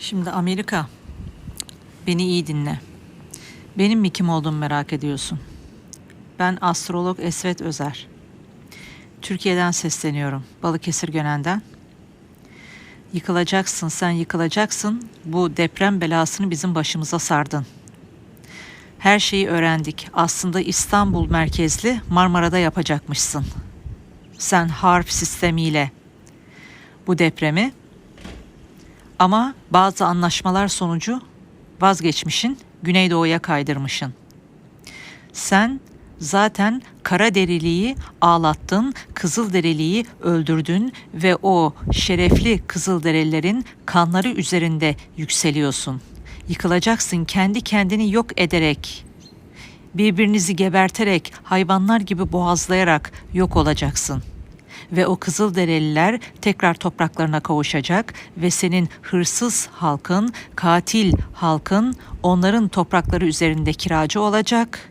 Şimdi Amerika, beni iyi dinle. Benim mi kim olduğumu merak ediyorsun. Ben astrolog Esvet Özer. Türkiye'den sesleniyorum, Balıkesir Gönen'den. Yıkılacaksın, sen yıkılacaksın. Bu deprem belasını bizim başımıza sardın. Her şeyi öğrendik. Aslında İstanbul merkezli Marmara'da yapacakmışsın. Sen harf sistemiyle bu depremi ama bazı anlaşmalar sonucu vazgeçmişin, Güneydoğu'ya kaydırmışın. Sen zaten kara deriliği ağlattın, kızıl deriliği öldürdün ve o şerefli kızıl derelilerin kanları üzerinde yükseliyorsun. Yıkılacaksın kendi kendini yok ederek, birbirinizi geberterek, hayvanlar gibi boğazlayarak yok olacaksın.'' Ve o Kızılderililer tekrar topraklarına kavuşacak ve senin hırsız halkın, katil halkın onların toprakları üzerinde kiracı olacak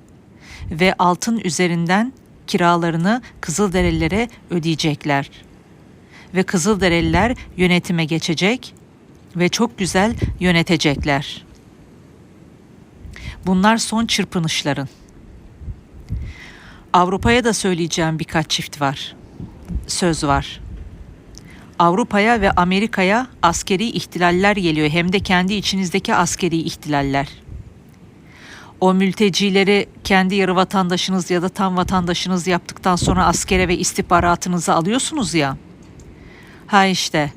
ve altın üzerinden kiralarını Kızılderililere ödeyecekler. Ve Kızılderililer yönetime geçecek ve çok güzel yönetecekler. Bunlar son çırpınışların. Avrupa'ya da söyleyeceğim birkaç çift var söz var. Avrupa'ya ve Amerika'ya askeri ihtilaller geliyor hem de kendi içinizdeki askeri ihtilaller. O mültecileri kendi yarı vatandaşınız ya da tam vatandaşınız yaptıktan sonra askere ve istihbaratınızı alıyorsunuz ya. Ha işte.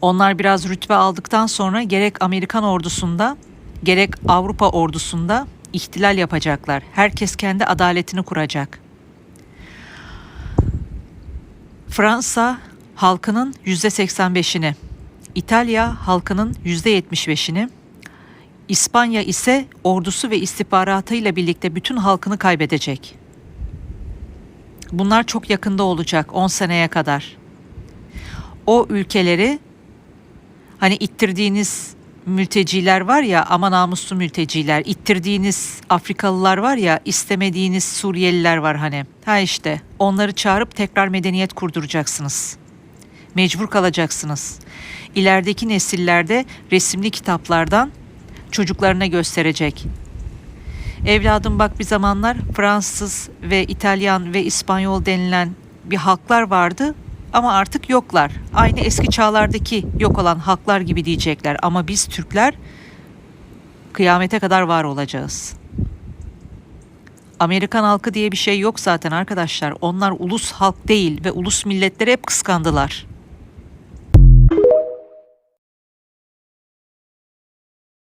Onlar biraz rütbe aldıktan sonra gerek Amerikan ordusunda gerek Avrupa ordusunda ihtilal yapacaklar. Herkes kendi adaletini kuracak. Fransa halkının yüzde 85'ini, İtalya halkının yüzde 75'ini, İspanya ise ordusu ve istihbaratıyla birlikte bütün halkını kaybedecek. Bunlar çok yakında olacak 10 seneye kadar. O ülkeleri hani ittirdiğiniz mülteciler var ya ama namuslu mülteciler, ittirdiğiniz Afrikalılar var ya istemediğiniz Suriyeliler var hani. Ha işte onları çağırıp tekrar medeniyet kurduracaksınız. Mecbur kalacaksınız. İlerideki nesillerde resimli kitaplardan çocuklarına gösterecek. Evladım bak bir zamanlar Fransız ve İtalyan ve İspanyol denilen bir halklar vardı ama artık yoklar. Aynı eski çağlardaki yok olan halklar gibi diyecekler ama biz Türkler kıyamete kadar var olacağız. Amerikan halkı diye bir şey yok zaten arkadaşlar. Onlar ulus halk değil ve ulus milletleri hep kıskandılar.